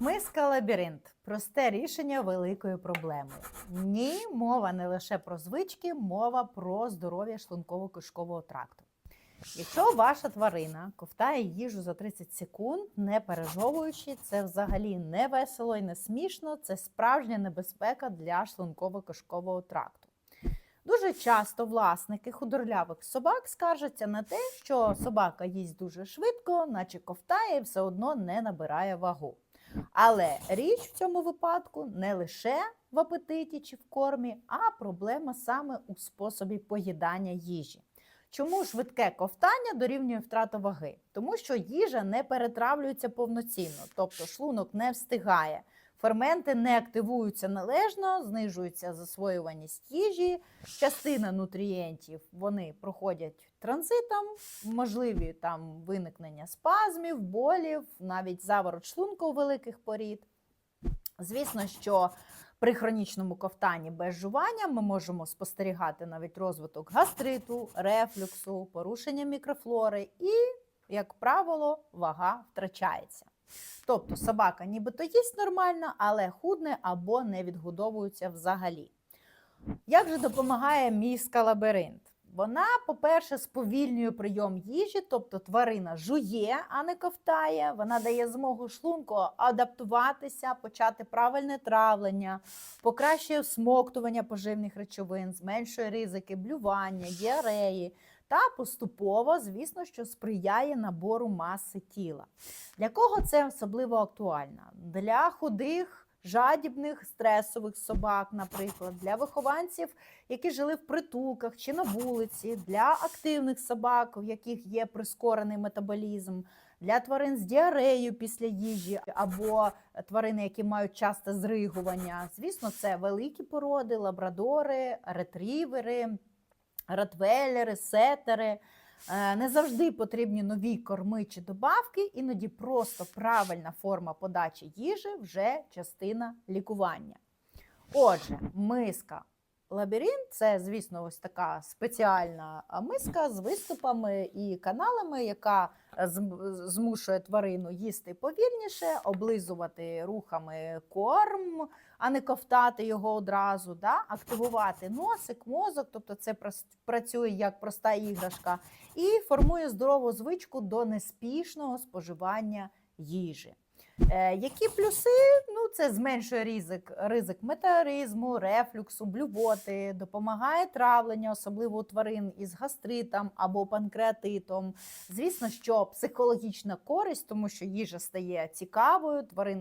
Миска лабіринт просте рішення великої проблеми. Ні, мова не лише про звички, мова про здоров'я шлунково-кишкового тракту. Якщо ваша тварина ковтає їжу за 30 секунд, не пережовуючи, це взагалі не весело і не смішно, це справжня небезпека для шлунково-кишкового тракту. Дуже часто власники худорлявих собак скаржаться на те, що собака їсть дуже швидко, наче ковтає і все одно не набирає вагу. Але річ в цьому випадку не лише в апетиті чи в кормі, а проблема саме у способі поїдання їжі. Чому швидке ковтання дорівнює втрату ваги? Тому що їжа не перетравлюється повноцінно, тобто шлунок не встигає. Ферменти не активуються належно, знижується засвоюваність їжі, частина нутрієнтів вони проходять транзитом, можливі там виникнення спазмів, болів, навіть заворот шлунку у великих порід. Звісно, що при хронічному ковтанні без жування ми можемо спостерігати навіть розвиток гастриту, рефлюксу, порушення мікрофлори і, як правило, вага втрачається. Тобто собака нібито їсть нормально, але худне або не відгодовується взагалі. Як же допомагає міска лабіринт? Вона, по-перше, сповільнює прийом їжі, тобто тварина жує, а не ковтає. Вона дає змогу шлунку адаптуватися, почати правильне травлення, покращує всмоктування поживних речовин, зменшує ризики блювання, діареї та поступово, звісно, що сприяє набору маси тіла. Для кого це особливо актуально? Для худих. Жадібних стресових собак, наприклад, для вихованців, які жили в притулках чи на вулиці, для активних собак, в яких є прискорений метаболізм, для тварин з діареєю після їжі, або тварини, які мають часте зригування. Звісно, це великі породи, лабрадори, ретрівери, ротвейлери, сетери. Е, Не завжди потрібні нові корми чи добавки, іноді просто правильна форма подачі їжі вже частина лікування. Отже, миска лабіринт це, звісно, ось така спеціальна миска з виступами і каналами, яка е, змушує тварину їсти повільніше, облизувати рухами корм, а не ковтати його одразу, да? активувати носик, мозок, тобто це працює як проста іграшка, і формує здорову звичку до неспішного споживання їжі. Е, які плюси? Ну, це зменшує ризик, ризик метеоризму, рефлюксу, блювоти, допомагає травлення, особливо у тварин із гастритом або панкреатитом. Звісно, що психологічна користь, тому що їжа стає цікавою, тварина